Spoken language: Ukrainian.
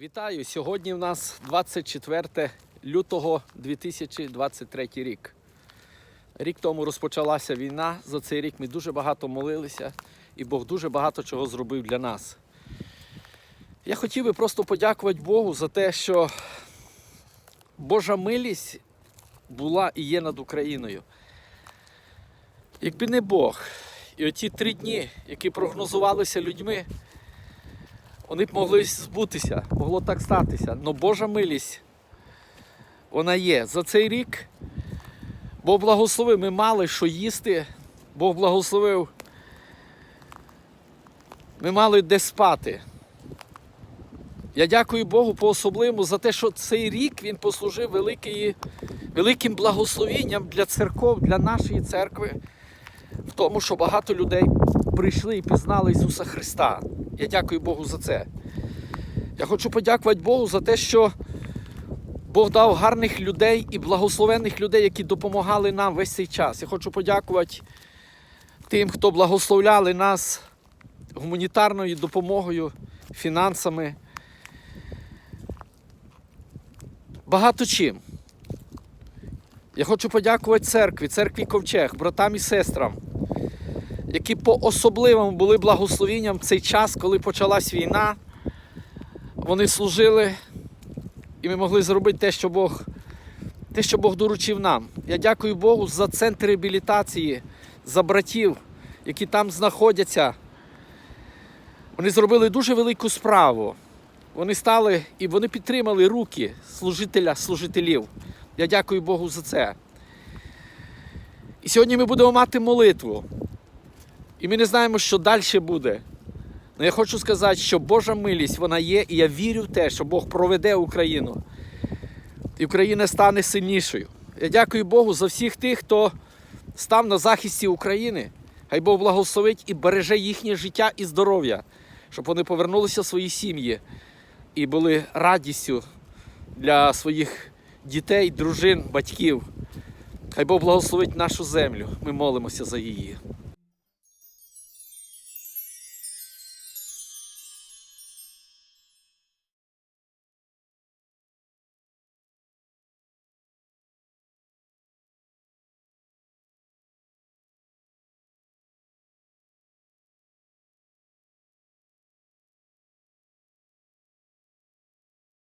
Вітаю! Сьогодні в нас 24 лютого 2023 рік. Рік тому розпочалася війна. За цей рік ми дуже багато молилися, і Бог дуже багато чого зробив для нас. Я хотів би просто подякувати Богу за те, що Божа милість була і є над Україною. Якби не Бог, і оті три дні, які прогнозувалися людьми, вони б могли збутися, могло так статися. Але Божа милість, вона є. За цей рік Бог благословив, ми мали що їсти, Бог благословив. Ми мали де спати. Я дякую Богу по-особливому за те, що цей рік він послужив великої, великим благословенням для церков, для нашої церкви, в тому, що багато людей прийшли і пізнали Ісуса Христа. Я дякую Богу за це. Я хочу подякувати Богу за те, що Бог дав гарних людей і благословенних людей, які допомагали нам весь цей час. Я хочу подякувати тим, хто благословляли нас гуманітарною допомогою, фінансами. Багато чим. Я хочу подякувати церкві, церкві Ковчег, братам і сестрам, які по-особливому були благословенням в цей час, коли почалась війна. Вони служили, і ми могли зробити те, що Бог, те, що Бог доручив нам. Я дякую Богу за центр реабілітації, за братів, які там знаходяться. Вони зробили дуже велику справу. Вони стали і вони підтримали руки служителя, служителів. Я дякую Богу за це. І сьогодні ми будемо мати молитву. І ми не знаємо, що далі буде. Але я хочу сказати, що Божа милість вона є, і я вірю в те, що Бог проведе Україну. І Україна стане сильнішою. Я дякую Богу за всіх тих, хто став на захисті України. Хай Бог благословить і береже їхнє життя і здоров'я, щоб вони повернулися в свої сім'ї і були радістю для своїх дітей, дружин, батьків. Хай Бог благословить нашу землю. Ми молимося за її.